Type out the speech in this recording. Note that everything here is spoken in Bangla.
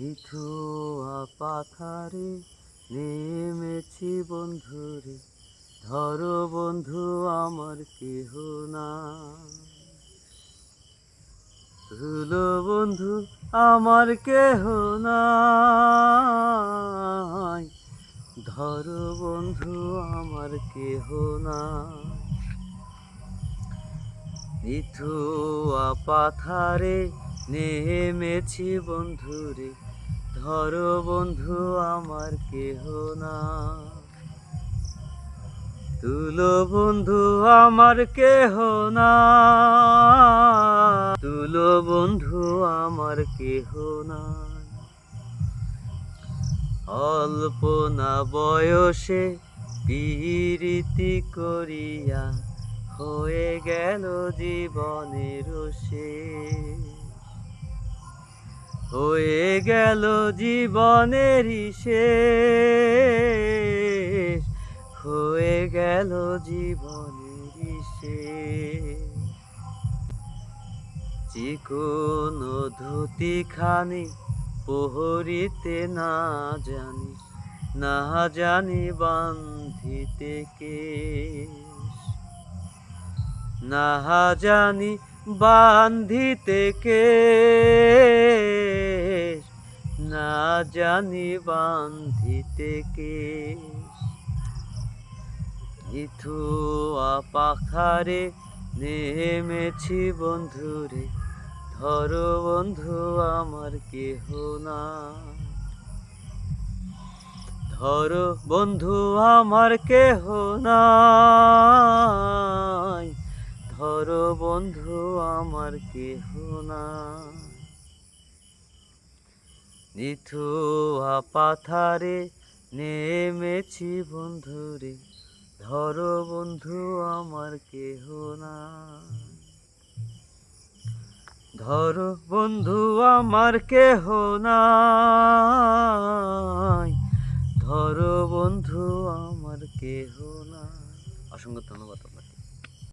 মিথুয়া পাথারে নেমেছি বন্ধুরে, ধরো বন্ধু আমার কেহ না তুলো বন্ধু আমার কেহ নাই। ধরো বন্ধু আমার কেহ নাই। নিথুয়া পাথারে নেমেছি বন্ধুরে ধরো বন্ধু, আমার কেহ না। তুলো বন্ধু, আমার কেহ না। তুলো বন্ধু, আমার কেহ না। অল্প না বয়সে পীরিতি করিয়া হয়ে গেল জীবনের শেষ। হয়ে গেল জীবনের শেষ। হয়ে গেল জীবনের শেষ। চিকন ধুতি খানি পোহরিতে না জানি না জানি বান্ধিতে কে না জানি বান্ধিতে কে জানি বান্ধিতে কে ইথুয়া পাখারে নেমেছি বন্ধুরে, ধরো বন্ধু আমার কেহ না ধরো বন্ধু আমার কেহ নাই, ধরো বন্ধু আমার কেহ না নিথুয়া পাথারে নেমেছি বন্ধুরে, ধরো বন্ধু আমার কেহ না ধরো বন্ধু আমার কেহ নাই, ধরো বন্ধু আমার কেহ না অসংখ্য ধন্যবাদ।